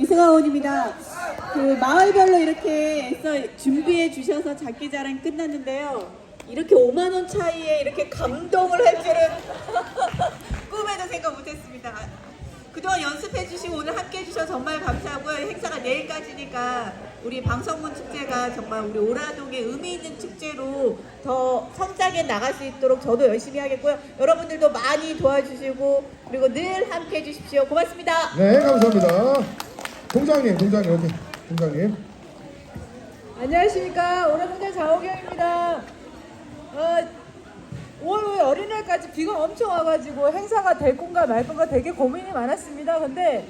이승아 의원입니다. 그 마을별로 이렇게 애써 준비해 주셔서 장기자랑 끝났는데요. 이렇게 5만 원 차이에 이렇게 감동을 할 줄은 꿈에도 생각 못했습니다. 그동안 연습해 주시고 오늘 함께 해 주셔서 정말 감사하고요. 행사가 내일까지니까 우리 방송문 축제가 정말 우리 오라동의 의미 있는 축제로 더 성장해 나갈 수 있도록 저도 열심히 하겠고요. 여러분들도 많이 도와주시고 그리고 늘 함께 해 주십시오. 고맙습니다. 네, 감사합니다. 동장님, 동장님, 어디? 동장님. 안녕하십니까 오라동장 장호경입니다. 어, 5월 어린이날까지 비가 엄청 와가지고 행사가 될 건가 말 건가 되게 고민이 많았습니다. 근데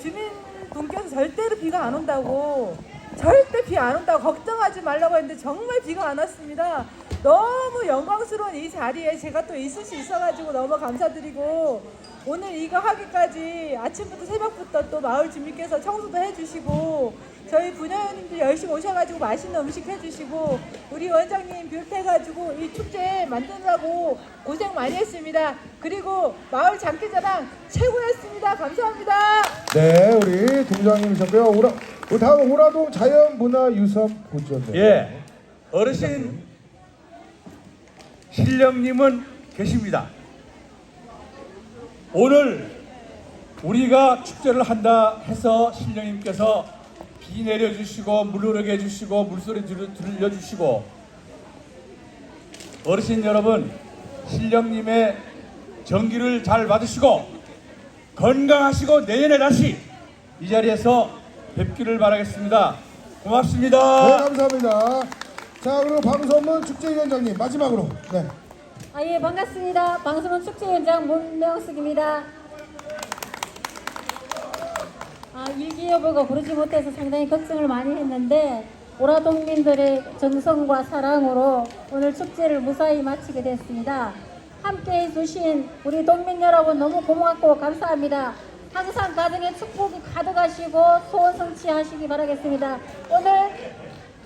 주민분께서 절대로 비가 안 온다고 절대 비 안 온다고 걱정하지 말라고 했는데 정말 비가 안 왔습니다. 너무 영광스러운 이 자리에 제가 또 있을 수 있어가지고 너무 감사드리고 오늘 이거 하기까지 아침부터 새벽부터 또 마을 주민께서 청소도 해주시고 저희 분야원님들 열심히 오셔가지고 맛있는 음식 해주시고 우리 원장님 비롯해가지고 이 축제 만드느라고 고생 많이 했습니다. 그리고 마을 장기자랑 최고였습니다. 감사합니다. 네, 우리 동장님이셨고요. 오라, 우리 다음 오라동 자연문화유산 보존. 예, 어르신 신령님은 계십니다. 오늘 우리가 축제를 한다 해서 신령님께서 비 내려주시고 물 흐르게 해주시고 물소리 들- 들려주시고 어르신 여러분 신령님의 정기를 잘 받으시고 건강하시고 내년에 다시 이 자리에서 뵙기를 바라겠습니다. 고맙습니다. 네, 감사합니다. 자, 그리고 방송문 축제위원장님 마지막으로. 네. 아, 예, 반갑습니다. 방송은 축제위원장 문명숙입니다. 아, 일기예보가 부르지 못해서 상당히 걱정을 많이 했는데, 오라동민들의 정성과 사랑으로 오늘 축제를 무사히 마치게 됐습니다. 함께 해주신 우리 동민 여러분 너무 고맙고 감사합니다. 항상 가정에 축복이 가득하시고 소원 성취하시기 바라겠습니다. 오늘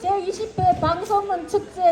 제20회 방송문 축제는